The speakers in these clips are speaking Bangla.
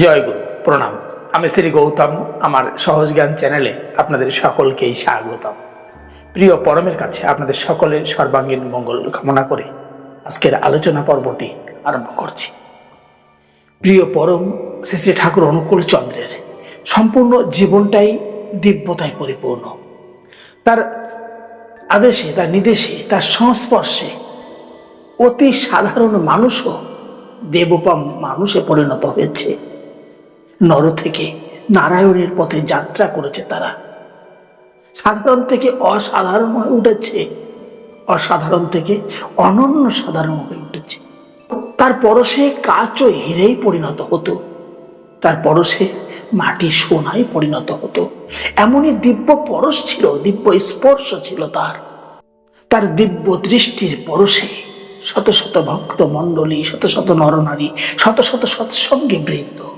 জয় গুরু, প্রণাম। আমি শ্রী গৌতম, আমার সহজ জ্ঞান চ্যানেলে আপনাদের সকলকেই স্বাগতম। প্রিয় পরমের কাছে আপনাদের সকলের সর্বাঙ্গীন মঙ্গল কামনা করে আজকের আলোচনা পর্বটি আরম্ভ করছি। প্রিয় পরম শ্রী শ্রী ঠাকুর অনুকূল চন্দ্রের সম্পূর্ণ জীবনটাই দিব্যতায় পরিপূর্ণ। তার আদেশে, তার নির্দেশে, তার সংস্পর্শে অতি সাধারণ মানুষও দেবপাম মানুষে পরিণত হয়েছে। নর থেকে নারায়ণের পথে যাত্রা করেছে তারা। সাধারণ থেকে অসাধারণ হয়ে উঠেছে। অসাধারণ থেকে অনন্য সাধারণ হয়ে উঠেছে। তার পরশে কাচ ও হিরেই পরিণত হতো। তার পরশে মাটি সোনায় পরিণত হতো। এমনই দিব্য পরশ ছিল, দিব্য স্পর্শ ছিল তার। তার দিব্য দৃষ্টির পরশে শত শত ভক্ত মণ্ডলী শত শত নরনারী, শত শত সৎসঙ্গী বৃন্দ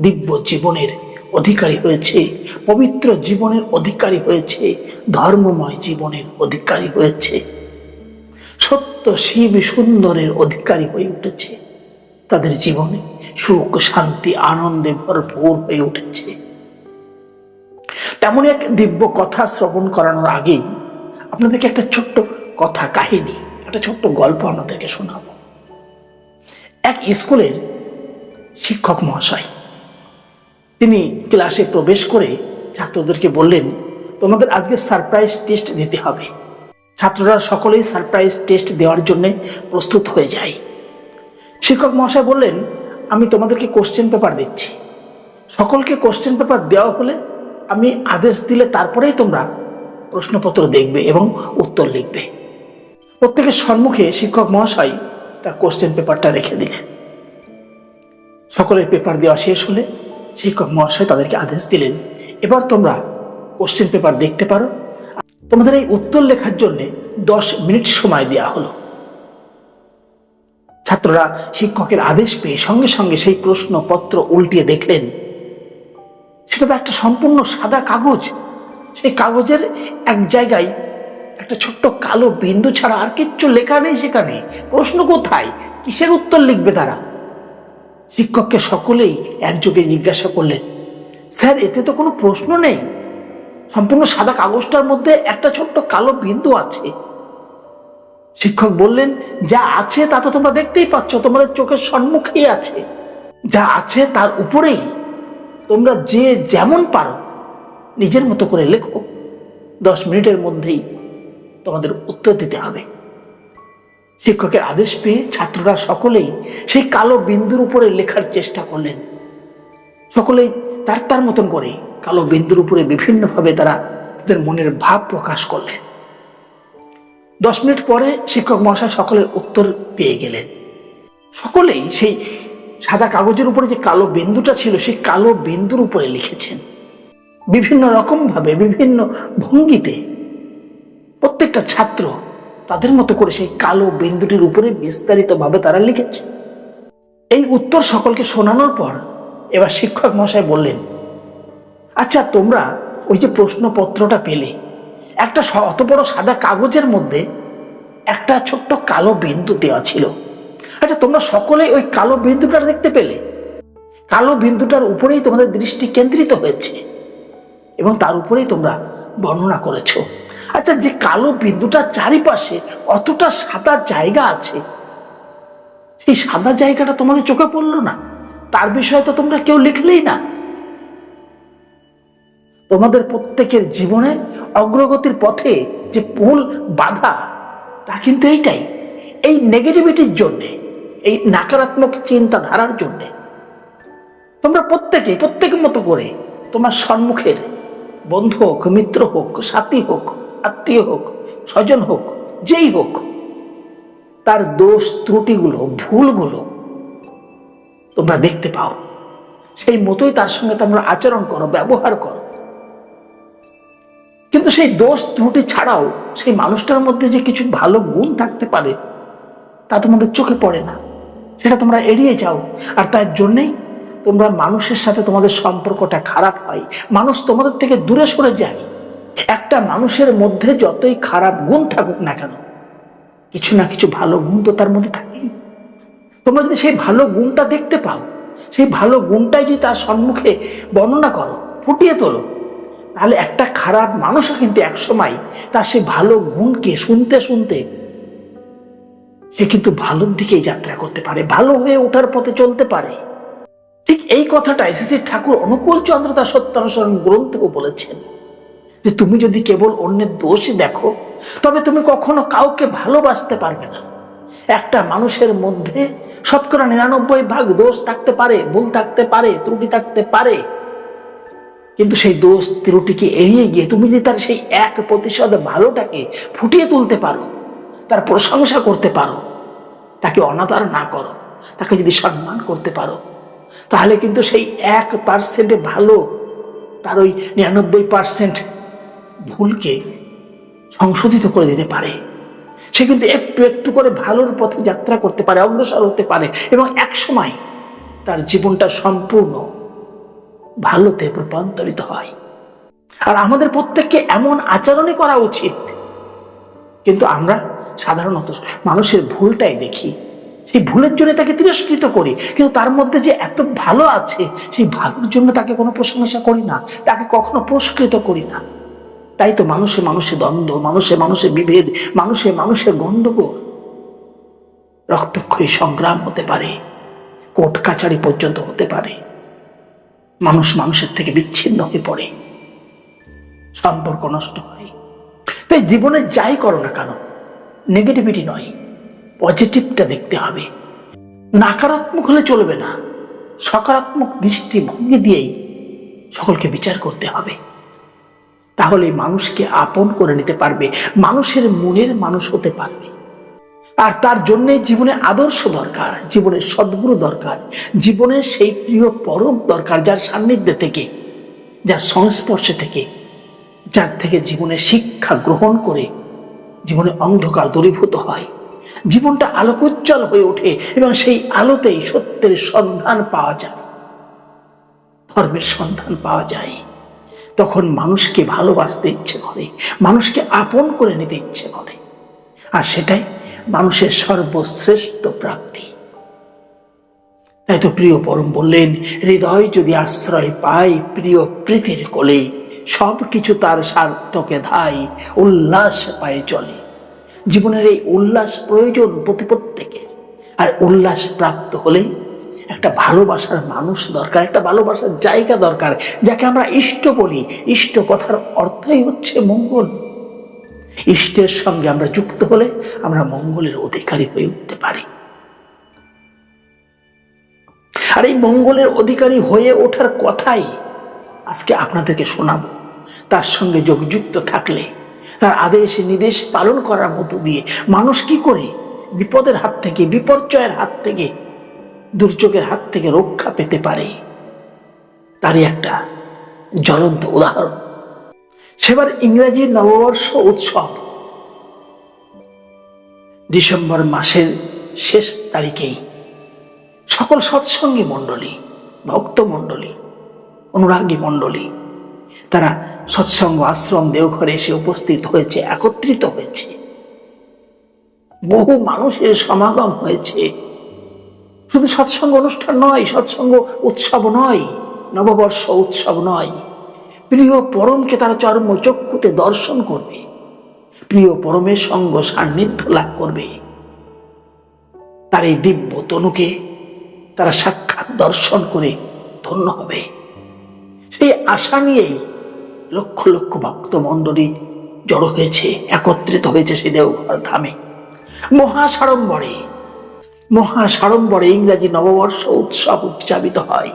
দিব্য জীবনের অধিকারী হয়েছে, পবিত্র জীবনের অধিকারী হয়েছে, ধর্মময় জীবনের অধিকারী হয়েছে। সত্য, শিব, সুন্দরের অধিকারী হয়ে উঠেছে। তাদের জীবনে সুখ, শান্তি, আনন্দে ভরপুর হয়ে উঠেছে। তেমন এক দিব্য কথা শ্রবণ করানোর আগেই আপনাদেরকে একটা ছোট্ট কথা, কাহিনী, একটা ছোট্ট গল্প আপনাদেরকে শোনাবো। এক স্কুলের শিক্ষক মহাশয় তিনি ক্লাসে প্রবেশ করে ছাত্রদেরকে বললেন, তোমাদের আজকে সারপ্রাইজ টেস্ট দিতে হবে। ছাত্ররা সকলেই সারপ্রাইজ টেস্ট দেওয়ার জন্য প্রস্তুত হয়ে যায়। শিক্ষক মহাশয় বললেন, আমি তোমাদেরকে কোশ্চেন পেপার দিচ্ছি। সকলকে কোশ্চেন পেপার দেওয়া হলে আমি আদেশ দিলে তারপরেই তোমরা প্রশ্নপত্র দেখবে এবং উত্তর লিখবে। প্রত্যেকের সম্মুখে শিক্ষক মহাশয় তার কোশ্চেন পেপারটা রেখে দিলেন। সকলের পেপার দেওয়া শেষ হলে শিক্ষক মহাশয় তাদেরকে আদেশ দিলেন, এবার তোমরা কোশ্চেন পেপার দেখতে পারো। তোমাদের এই উত্তর লেখার জন্য দশ মিনিট সময় দেওয়া হলো। ছাত্ররা শিক্ষকের আদেশ পেয়ে সঙ্গে সঙ্গে সেই প্রশ্নপত্র উল্টিয়ে দেখলেন। সেটা তো একটা সম্পূর্ণ সাদা কাগজ। সেই কাগজের এক জায়গায় একটা ছোট্ট কালো বিন্দু ছাড়া আর কিচ্ছু লেখা নেই সেখানে। প্রশ্ন কোথায়? কিসের উত্তর লিখবে তারা? শিক্ষককে সকলেই একযোগে জিজ্ঞাসা করলেন, স্যার, এতে তো কোনো প্রশ্ন নেই। সম্পূর্ণ সাদা কাগজটার মধ্যে একটা ছোট্ট কালো বিন্দু আছে। শিক্ষক বললেন, যা আছে তা তো তোমরা দেখতেই পাচ্ছ, তোমাদের চোখের সম্মুখেই আছে। যা আছে তার উপরেই। তোমরা যে যেমন পারো, নিজের মতো করে লেখো। দশ মিনিটের মধ্যেই তোমাদের উত্তর দিতে হবে। শিক্ষকের আদেশ পেয়ে ছাত্ররা সকলেই সেই কালো বিন্দুর উপরে লেখার চেষ্টা করলেন। সকলেই তার তার মতন করে কালো বিন্দুর উপরে বিভিন্নভাবে তারা তাদের মনের ভাব প্রকাশ করলেন। দশ মিনিট পরে শিক্ষক মহাশয় সকলের উত্তর পেয়ে গেলেন। সকলেই সেই সাদা কাগজের উপরে যে কালো বিন্দুটা ছিল, সেই কালো বিন্দুর উপরে লিখেছেন। বিভিন্ন রকমভাবে, বিভিন্ন ভঙ্গিতে প্রত্যেকটা ছাত্র তাদের মতো করে সেই কালো বিন্দুটির উপরে বিস্তারিতভাবে তারা লিখেছে। এই উত্তর সকলকে শোনানোর পর এবার শিক্ষক মহাশয় বললেন আচ্ছা তোমরা ওই যে প্রশ্নপত্রটা পেলে, একটা অত বড় সাদা কাগজের মধ্যে একটা ছোট্ট কালো বিন্দু দেওয়া ছিল। আচ্ছা তোমরা সকলে ওই কালো বিন্দুটা দেখতে পেলে? কালো বিন্দুটার উপরেই তোমাদের দৃষ্টি কেন্দ্রিত হয়েছে এবং তার উপরেই তোমরা বর্ণনা করেছ। আচ্ছা যে কালো বিন্দুটার চারিপাশে অতটা সাদা জায়গা আছে, সেই সাদা জায়গাটা তোমাদের চোখে পড়ল না? তার বিষয়ে তো তোমরা কেউ লিখলেই না। তোমাদের প্রত্যেকের জীবনে অগ্রগতির পথে যে পুল বাধা, তা কিন্তু এইটাই। এই নেগেটিভিটির জন্যে, এই নাকারাত্মক চিন্তাধারার জন্যে, তোমরা প্রত্যেকে, প্রত্যেকের মতো করে তোমার সম্মুখের বন্ধু হোক, মিত্র হোক, সাথী হোক আত্মীয় হোক, স্বজন হোক, যেই হোক, তার দোষ ত্রুটিগুলো, ভুলগুলো তোমরা দেখতে পাও। সেই মতোই তার সঙ্গে তোমরা আচরণ করো, ব্যবহার করো। কিন্তু সেই দোষ ত্রুটি ছাড়াও সেই মানুষটার মধ্যে যে কিছু ভালো গুণ থাকতে পারে, তা তোমাদের চোখে পড়ে না। সেটা তোমরা এড়িয়ে যাও। আর তার জন্যেই তোমরা মানুষের সাথে তোমাদের সম্পর্কটা খারাপ হয়। মানুষ তোমাদের থেকে দূরে সরে যায়। একটা মানুষের মধ্যে যতই খারাপ গুণ থাকুক না কেন, কিছু না কিছু ভালো গুণ তো তার মধ্যে থাকে তোমরা যদি সেই ভালো গুণটা দেখতে পাও, সেই ভালো গুণটাই যদি তার সম্মুখে বর্ণনা করো, ফুটিয়ে তোলো, তাহলে একটা খারাপ মানুষও কিন্তু একসময় তার সেই ভালো গুণকে শুনতে শুনতে সে কিন্তু ভালোর দিকেই যাত্রা করতে পারে, ভালো হয়ে ওঠার পথে চলতে পারে। ঠিক এই কথাটা এসএসসি ঠাকুর অনুকূল চন্দ্র তার সত্যানুসরণ গ্রন্থেও বলেছেন। যে তুমি যদি কেবল অন্যের দোষই দেখো, তবে তুমি কখনো কাউকে ভালোবাসতে পারবে না। একটা মানুষের মধ্যে শতকরা নিরানব্বই ভাগ দোষ থাকতে পারে, ভুল থাকতে পারে, ত্রুটি থাকতে পারে। কিন্তু সেই দোষ ত্রুটিকে এড়িয়ে গিয়ে তুমি যদি তার সেই এক প্রতিশত ভালোটাকে ফুটিয়ে তুলতে পারো, তার প্রশংসা করতে পারো, তাকে অনাদার না করো, তাকে যদি সম্মান করতে পারো, তাহলে কিন্তু সেই এক পার্সেন্টে ভালো, তার ওই নিরানব্বই পার্সেন্ট ভুলকে সংশোধিত করে দিতে পারে। সে কিন্তু একটু একটু করে ভালোর পথে যাত্রা করতে পারে, অগ্রসর হতে পারে এবং এক সময় তার জীবনটা সম্পূর্ণ ভালোতে রূপান্তরিত হয়। আর আমাদের প্রত্যেককে এমন আচরণই করা উচিত। কিন্তু আমরা সাধারণত মানুষের ভুলটাই দেখি। সেই ভুলের জন্য তাকে তিরস্কৃত করি। কিন্তু তার মধ্যে যে এত ভালো আছে, সেই ভালোর জন্য তাকে কোনো প্রশংসা করি না। তাকে কখনো পুরস্কৃত করি না। তাই তো মানুষে মানুষে দ্বন্দ্ব, মানুষে মানুষে বিভেদ, মানুষে মানুষের গণ্ডগোল রক্তক্ষয়ী সংগ্রাম হতে পারে, কোর্ট কাচারি পর্যন্ত হতে পারে। মানুষ মানুষের থেকে বিচ্ছিন্ন হয়ে পড়ে। সম্পর্ক নষ্ট হয়। তাই জীবনে যাই করো না কেন নেগেটিভিটি নয় পজিটিভটা দেখতে হবে। নাকারাত্মক হলে চলবে না, সকারাত্মক দৃষ্টিভঙ্গি দিয়েই সকলকে বিচার করতে হবে। তাহলে মানুষকে আপন করে নিতে পারবে, মানুষের মনের মানুষ হতে পারবে। আর তার জন্যে জীবনে আদর্শ দরকার জীবনের সদ্গুরু দরকার জীবনের সেই প্রিয় পরম দরকার যার সান্নিধ্যে থেকে, যার সংস্পর্শে থেকে, যার থেকে জীবনে শিক্ষা গ্রহণ করে জীবনে অন্ধকার দূরীভূত হয়। জীবনটা আলোকোজ্জ্বল হয়ে ওঠে এবং সেই আলোতেই সত্যের সন্ধান পাওয়া যায়, ধর্মের সন্ধান পাওয়া যায়। তখন মানুষকে ভালোবাসতে ইচ্ছে করে, মানুষকে আপন করে নিতে ইচ্ছে করে। আর সেটাই মানুষের সর্বশ্রেষ্ঠ প্রাপ্তি। তাই তো প্রিয় পরম বললেন, হৃদয় যদি আশ্রয় পায় প্রিয় প্রীতির কোলে সব কিছু তার সার্থকে ধাই উল্লাস পায়ে চলে। জীবনের এই উল্লাস প্রয়োজন প্রতি প্রত্যেকের। আর উল্লাস প্রাপ্ত হলে একটা ভালোবাসার মানুষ দরকার, একটা ভালোবাসার জায়গা দরকার, যাকে আমরা ইষ্ট বলি। ইষ্ট কথার অর্থই হচ্ছে মঙ্গল। ইষ্টের সঙ্গে আমরা যুক্ত হলে আমরা মঙ্গলের অধিকারী হয়ে উঠতে পারি। আর এই মঙ্গলের অধিকারী হয়ে ওঠার কথাই আজকে আপনাদেরকে শোনাবো। তার সঙ্গে যোগযুক্ত থাকলে, তার আদেশ নির্দেশ পালন করার মতো দিয়ে মানুষ কি করে? বিপদের হাত থেকে, বিপর্যয়ের হাত থেকে দুর্যোগের হাত থেকে রক্ষা পেতে পারে। তারই একটা জ্বলন্ত উদাহরণ। সেবার ইংরেজি নববর্ষ উৎসব ডিসেম্বর মাসের শেষ তারিখেই সকল সৎসঙ্গী মণ্ডলী, ভক্ত মণ্ডলী, অনুরাগী মণ্ডলী, তারা সৎসঙ্গ আশ্রম দেওঘরে এসে উপস্থিত হয়েছে, একত্রিত হয়েছে। বহু মানুষের সমাগম হয়েছে। শুধু সৎসঙ্গ অনুষ্ঠান নয়, সৎসঙ্গ উৎসব নয়, নববর্ষ উৎসব নয়। প্রিয় পরমকে তারা চর্ম চক্ষুতে দর্শন করবে। প্রিয় পরমের সঙ্গ সান্নিধ্য লাভ করবে। তার এই দিব্য তনুকে তারা সাক্ষাৎ দর্শন করে ধন্য হবে। সেই আশা নিয়েই লক্ষ লক্ষ ভক্ত মণ্ডলী জড়ো হয়েছে, একত্রিত হয়েছে সেই দেওঘর ধামে। মহাসাড়ম্বরে মহাসাড়ম্বরে ইংরাজি নববর্ষ উৎসব উদযাপিত হয়।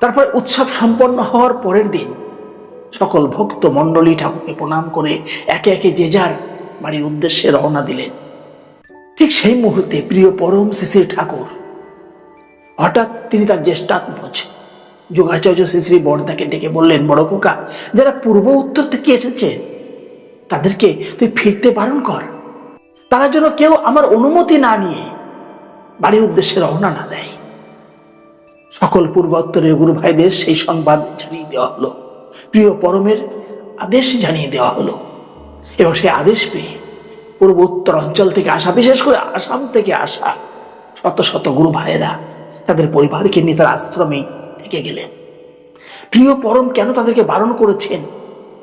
তারপর উৎসব সম্পন্ন হওয়ার পরের দিন সকল ভক্ত মণ্ডলী ঠাকুরকে প্রণাম করে একে একে যে যার বাড়ির উদ্দেশ্যে রওনা দিলেন। ঠিক সেই মুহূর্তে প্রিয় পরম শিশির ঠাকুর হঠাৎ তিনি তার জ্যেষ্ঠাত্মজ যোগাচার্য শ্রী শ্রী বড়দাকে ডেকে বললেন, বড় কোকা যারা পূর্ব উত্তর থেকে এসেছে, তাদেরকে তুই ফিরতে বারণ কর। তারা যেন কেউ আমার অনুমতি না নিয়ে বাড়ির উদ্দেশ্যে রওনা না দেয়। সকল পূর্বোত্তরের গুরু ভাইদের সেই সংবাদ জানিয়ে দেওয়া হলো। প্রিয় পরমের আদেশ জানিয়ে দেওয়া হলো। এবং সেই আদেশ পেয়ে পূর্বোত্তর অঞ্চল থেকে আসা, বিশেষ করে আসাম থেকে আসা শত শত গুরু ভাইয়েরা তাদের পরিবারকে নিয়ে তার আশ্রমে থেকে গেলেন। প্রিয় পরম কেন তাদেরকে বারণ করেছেন?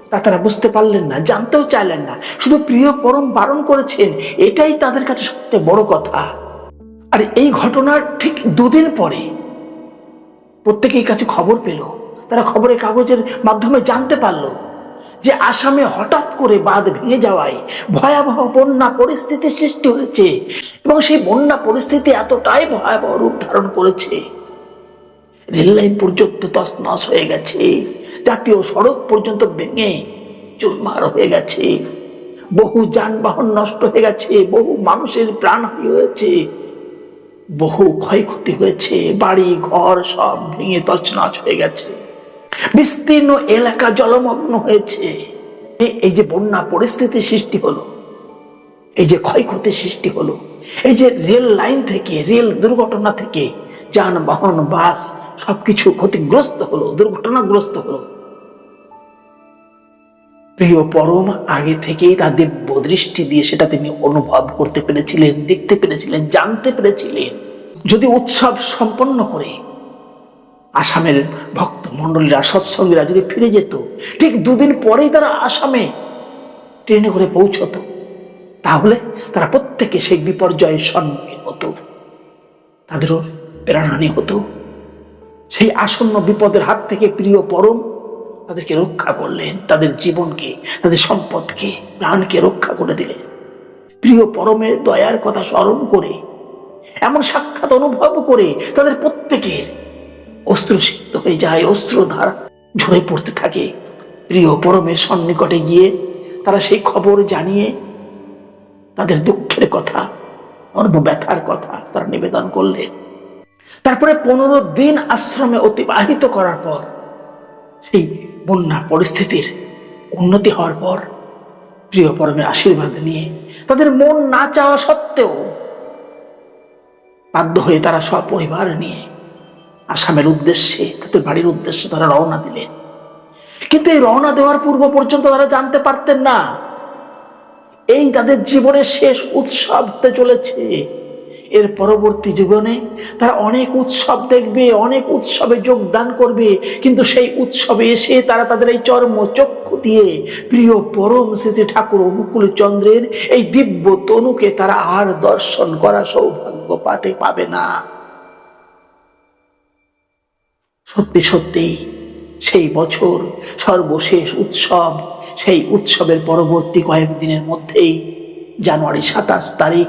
তা তারা বুঝতে পারলেন না, জানতেও চাইলেন না। শুধু প্রিয় পরম বারণ করেছেন, এটাই তাদের কাছে সবচেয়ে বড় কথা। আর এই ঘটনার ঠিক দুদিন পরে প্রত্যেকেই কাছে খবর পেল। তারা খবরের কাগজের মাধ্যমে জানতে পারল যে আসামে হঠাৎ করে বাঁধ ভেঙে যাওয়ায় ভয়াবহ বন্যা পরিস্থিতির সৃষ্টি হয়েছে এবং সেই বন্যা পরিস্থিতি এতটাই ভয়াবহ রূপ ধারণ করেছে। রেললাইন পর্যন্ত তছনছ হয়ে গেছে। জাতীয় সড়ক পর্যন্ত ভেঙে চুরমার হয়ে গেছে। বহু যানবাহন নষ্ট হয়ে গেছে, বহু মানুষের প্রাণহানি হয়েছে, বহু ক্ষয়ক্ষতি হয়েছে, বাড়ি, ঘর সব ভেঙে তছনছ হয়ে গেছে। বিস্তীর্ণ এলাকা জলমগ্ন হয়েছে। এই যে বন্যা পরিস্থিতি সৃষ্টি হলো, এই যে ক্ষয়ক্ষতির সৃষ্টি হলো, এই যে রেল লাইন থেকে, রেল দুর্ঘটনা থেকে যানবাহন, বাস সবকিছু ক্ষতিগ্রস্ত হলো, দুর্ঘটনাগ্রস্ত হলো। প্রিয় পরম, আগে থেকেই তার দিব্য দৃষ্টি দিয়ে সেটা তিনি অনুভব করতে পেরেছিলেন, দেখতে পেরেছিলেন, জানতে পেরেছিলেন। যদি উৎসব সম্পন্ন করে আসামের ভক্ত মণ্ডলীরা সৎসঙ্গীরা যদি ফিরে যেত, ঠিক দুদিন পরেই তারা আসামে ট্রেনে করে পৌঁছতো। তাহলে তারা প্রত্যেকে সেই বিপর্যয়ের সম্মুখীন হতো। তাদেরও প্রাণহানি হতো। সেই আসন্ন বিপদের হাত থেকে প্রিয় পরম তাদেরকে রক্ষা করলেন, তাদের জীবনকে, তাদের সম্পদকে, প্রাণকে রক্ষা করে দিলেন। প্রিয় পরমের দয়ার কথা স্মরণ করে, এমন সাক্ষাৎ অনুভব করে তাদের প্রত্যেকের অস্ত্রসিক্ত হয়ে যায়, অস্ত্রধারা ঝরে পড়তে থাকে। প্রিয় পরমের সন্নিকটে গিয়ে তারা সেই খবর জানিয়ে তাদের দুঃখের কথা ব্যথার কথা তারা নিবেদন করলেন। তারপরে পনেরো দিন আশ্রমে অতিবাহিত করার পর সেই বন্যা পরিস্থিতির উন্নতি হওয়ার পর প্রিয় পরমের আশীর্বাদ নিয়ে তাদের মন না চাওয়া সত্ত্বেও বাধ্য হয়ে তারা সপরিবার নিয়ে আসামের উদ্দেশ্যে, তাদের বাড়ির উদ্দেশ্যে তারা রওনা দিলেন। কিন্তু এই রওনা দেওয়ার পূর্ব পর্যন্ত তারা জানতে পারতেন না। এই তাদের জীবনের শেষ উৎসব হতে চলেছে। এর পরবর্তী জীবনে তারা অনেক উৎসব দেখবে, অনেক উৎসবে যোগদান করবে। কিন্তু সেই উৎসবে এসে তারা তাদের এই চর্ম চক্ষু দিয়ে প্রিয় পরম শ্রী ঠাকুর অনুকূল চন্দ্রের এই দিব্য তনুকে তারা আর দর্শন করা সৌভাগ্য পাতে পাবে না। সত্যি সত্যি সেই বছর সর্বশেষ উৎসব, সেই উৎসবের পরবর্তী কয়েকদিনের মধ্যেই জানুয়ারি সাতাশ তারিখ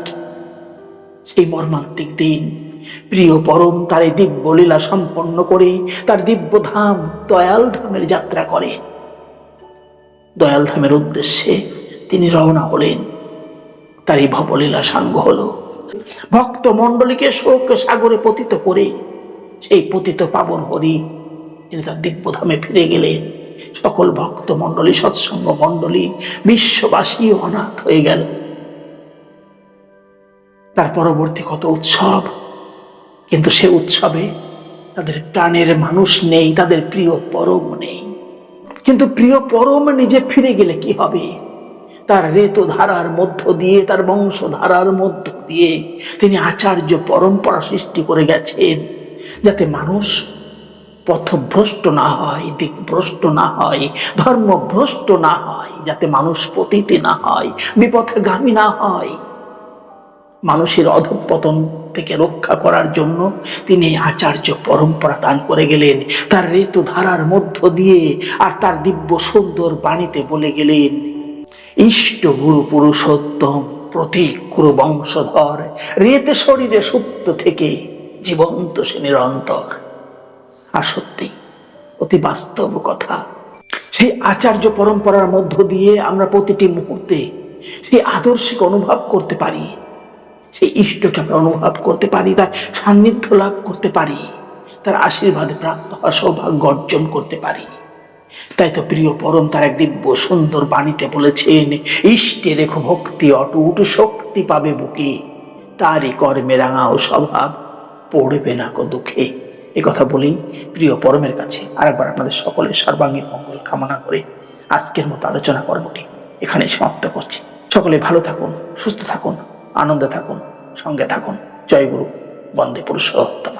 সেই মর্মান্তিক দিন। প্রিয় পরম, তার এই দিব্য লীলা সম্পন্ন করে তার দিব্য ধাম দয়াল ধামের যাত্রা করে দয়াল ধামের উদ্দেশ্যে তিনি রওনা হলেন। তার এই ভবলীলা সাঙ্গ হল। ভক্ত মণ্ডলীকে শোক সাগরে পতিত করে সেই পতিত পাবন হরি তিনি তার দিব্যধামে ফিরে গেলেন। সকল ভক্ত মণ্ডলী, সৎসঙ্গ মণ্ডলী, বিশ্ববাসী অনাথ হয়ে গেল। তার পরবর্তী কত উৎসব? কিন্তু সে উৎসবে তাদের প্রাণের মানুষ নেই, তাদের প্রিয় পরম নেই। কিন্তু প্রিয় পরম নিজে ফিরে গেলে কি হবে? তার রেত ধারার মধ্য দিয়ে, তার বংশধারার মধ্য দিয়ে তিনি আচার্য পরম্পরা সৃষ্টি করে গেছেন, যাতে মানুষ পথভ্রষ্ট না হয়, দিকভ্রষ্ট না হয়, ধর্মভ্রষ্ট না হয়, যাতে মানুষ পতিতে না হয়, বিপথগামী না হয়। মানুষের অধঃপতন থেকে রক্ষা করার জন্য তিনি আচার্য পরম্পরা দান করে গেলেন। তার ঋতু ধারার মধ্য দিয়ে আর তার দিব্য সুন্দর বাণীতে বলে গেলেন, ইষ্ট গুরু পুরুষোত্তম, প্রতীক গুরু বংশধর, রেতে শরীরে সুপ্ত থেকে জীবন্ত সে নিরন্তর। আর সত্যি, অতি বাস্তব কথা, সেই আচার্য পরম্পরার মধ্য দিয়ে আমরা প্রতিটি মুহূর্তে সেই আদর্শিক অনুভব করতে পারি। সেই ইষ্টকে আমরা অনুভব করতে পারি, তার সান্নিধ্য লাভ করতে পারি, তার আশীর্বাদে প্রাপ্ত হওয়ার সৌভাগ্য অর্জন করতে পারি। তাই তো প্রিয় পরম, তার এক দিব্য সুন্দর বাণীতে বলেছেন, ইষ্টে রেখো ভক্তি, অটুট শক্তি পাবে বুকে, তারই কর্মে রাঙাও স্বভাব পড়বে না কো দুঃখে। এ কথা বলেই প্রিয় পরমের কাছে আরেকবার আপনাদের সকলের সর্বাঙ্গীন মঙ্গল কামনা করে আজকের মতো আলোচনা পর্বটি এখানে সমাপ্ত করছি। সকলে ভালো থাকুন, সুস্থ থাকুন। আনন্দে থাকুন সঙ্গে থাকুন। জয় গুরু বন্দে পুরুষোত্তম।